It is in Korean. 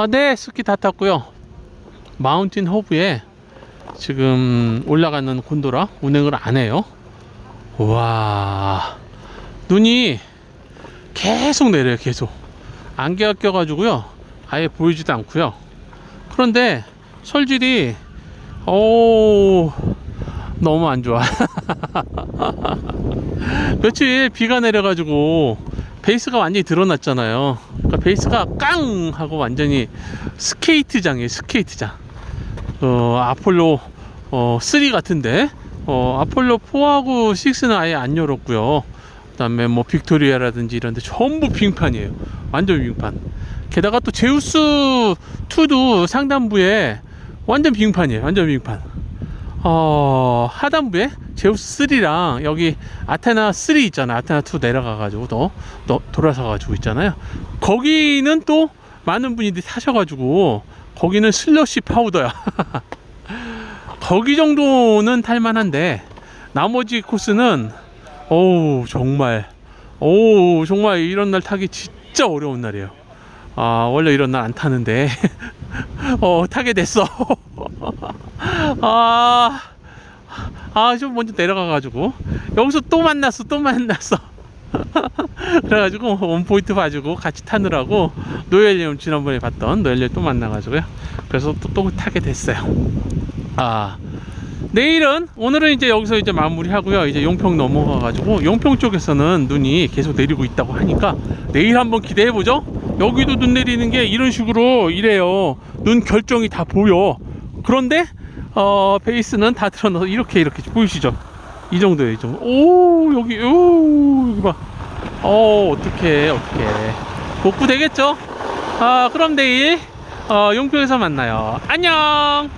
아, 네, 스키 다 탔고요. 마운틴 허브에 지금 올라가는 곤도라 운행을 안 해요. 와, 눈이 계속 내려요, 계속. 안개가 껴가지고요. 아예 보이지도 않고요. 그런데 설질이, 오, 너무 안 좋아. 며칠 비가 내려가지고 베이스가 완전히 드러났잖아요. 그러니까 베이스가 깡 하고 완전히 스케이트장이에요. 스케이트장. 어, 아폴로 어, 3 같은데 어, 아폴로 4하고 6는 아예 안 열었고요. 그 다음에 뭐 빅토리아라든지 이런데 전부 빙판이에요. 완전 빙판. 게다가 또 제우스 2도 상단부에 완전 빙판이에요. 완전 빙판. 어, 하단부에 제우스 3랑 여기 아테나 3 있잖아. 아테나 2 내려가가지고 또, 또 돌아서가지고 있잖아요. 거기는 또 많은 분들이 타셔가지고 거기는 슬러시 파우더야. 거기 정도는 탈만한데 나머지 코스는 어우 정말 어우 정말 이런 날 타기 진짜 어려운 날이에요. 아 원래 이런 날 안 타는데 어 타게 됐어. 아, 아, 좀 먼저 내려가가지고, 여기서 또 만났어, 또 만났어. 그래가지고, 원포인트 봐주고, 같이 타느라고, 노엘님 지난번에 봤던 노엘님 또 만나가지고요. 그래서 또, 또 타게 됐어요. 아, 내일은, 오늘은 이제 여기서 이제 마무리하고요. 이제 용평 넘어가 가지고, 용평 쪽에서는 눈이 계속 내리고 있다고 하니까, 내일 한번 기대해 보죠? 여기도 눈 내리는 게 이런 식으로 이래요. 눈 결정이 다 보여. 그런데 어 베이스는 다 드러나서 이렇게 이렇게 보이시죠? 이 정도예요, 이 정도. 오 여기 오 여기 봐. 어 어떻게 어떻게 복구 되겠죠? 아 그럼 내일 어 용평에서 만나요. 안녕.